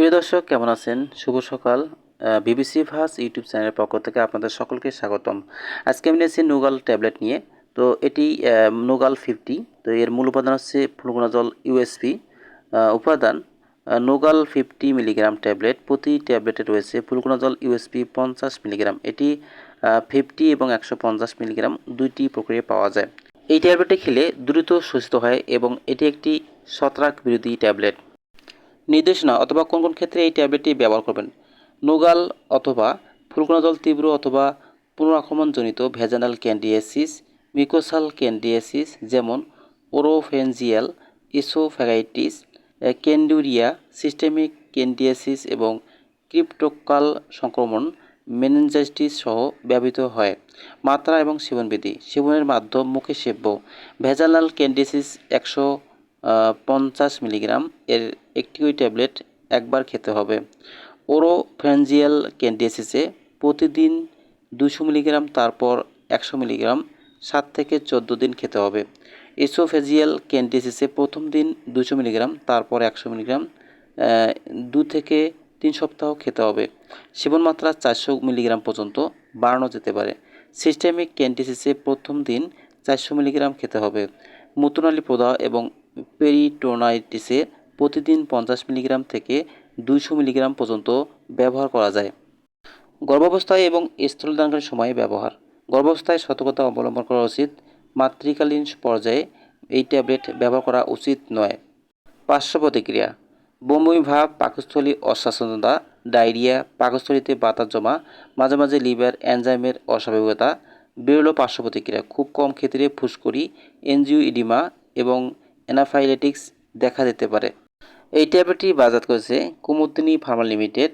প্রিয় দর্শক, কেমন আছেন? শুভ সকাল। বিবিসি ভাস ইউটিউব চ্যানেলের পক্ষ থেকে আপনাদের সকলকে স্বাগতম। আজকে আমি নিয়েছি নোগাল ট্যাবলেট নিয়ে। তো এটি নোগাল ফিফটি। তো এর মূল উপাদান হচ্ছে ফুলগুণাজল ইউএসপি উপাদান নোগাল ফিফটি মিলিগ্রাম ট্যাবলেট। প্রতি ট্যাবলেটে রয়েছে ফুলগুণাজল ইউএসপি পঞ্চাশ মিলিগ্রাম। এটি ফিফটি এবং একশো পঞ্চাশ মিলিগ্রাম দুইটি প্রক্রিয়ায় পাওয়া যায়। এই ট্যাবলেটটি খেলে দ্রুত সুস্থ হয় এবং এটি একটি ছত্রাক বিরোধী ট্যাবলেট। নির্দেশনা অথবা কোন কোন ক্ষেত্রে এই ট্যাবলেটটি ব্যবহার করবেন? নোগাল অথবা ফুলকণাজল তীব্র অথবা পুনরাক্রমণজনিত ভেজানাল ক্যান্ডিয়াসিস মিকোসাল ক্যান্ডিয়াসিস যেমন ওরোফেনজিয়াল ইসোফ্যাগাইটিস ক্যান্ডুরিয়া সিস্টেমিক ক্যান্ডিয়াসিস এবং ক্রিপ্টোকাল সংক্রমণ মেনেঞ্জাইটিস সহ ব্যবহৃত হয়। মাত্রা এবং সেবনবিধি। সেবনের মাধ্যম মুখে সেব্য। ভেজানাল ক্যান্ডিয়াসিস একশো পঞ্চাশ মিলিগ্রাম এর একটি করে ট্যাবলেট একবার খেতে হবে। ওরোফ্যানজিয়াল ক্যান্ডিয়াসিসে প্রতিদিন দুশো মিলিগ্রাম, তারপর একশো মিলিগ্রাম, সাত থেকে চোদ্দ দিন খেতে হবে। এসোফেজিয়াল ক্যান্ডিয়াসিসে প্রথম দিন দুশো মিলিগ্রাম, তারপর একশো মিলিগ্রাম দু থেকে তিন সপ্তাহ খেতে হবে। সেবন মাত্রা চারশো মিলিগ্রাম পর্যন্ত বাড়ানো যেতে পারে। সিস্টেমিক ক্যান্ডিসিসে প্রথম দিন চারশো মিলিগ্রাম খেতে হবে। মূত্রনালী প্রদাহ এবং পেরিটোনাইটিসে প্রতিদিন পঞ্চাশ মিলিগ্রাম থেকে দুইশো মিলিগ্রাম পর্যন্ত ব্যবহার করা যায়। গর্ভাবস্থায় এবং স্থূলদানকালীন সময়ে ব্যবহার। গর্ভাবস্থায় সতর্কতা অবলম্বন করা উচিত। মাতৃকালীন পর্যায়ে এই ট্যাবলেট ব্যবহার করা উচিত নয়। পার্শ্ব প্রতিক্রিয়া। বমি, ভাব, পাকস্থলী অস্বাচ্ছন্দ্যতা ডায়রিয়া, পাকস্থলীতে বাতাস জমা, মাঝে মাঝে লিভার এনজাইমের অস্বাভাবিকতা, বিরল পার্শ্ব প্রতিক্রিয়া, খুব কম ক্ষেত্রে ফুসকুড়ি এনজিও ইডিমা এবং অ্যানাফাইলেটিক্স দেখা দিতে পারে। এই ট্যাবলেটটি বাজার করেছে কুমুদিনী ফার্মা লিমিটেড।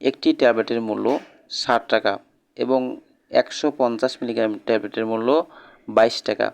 একটি ট্যাবলেটের মূল্য ষাট টাকা এবং একশো পঞ্চাশ মিলিগ্রাম ট্যাবলেটের মূল্য বাইশ টাকা।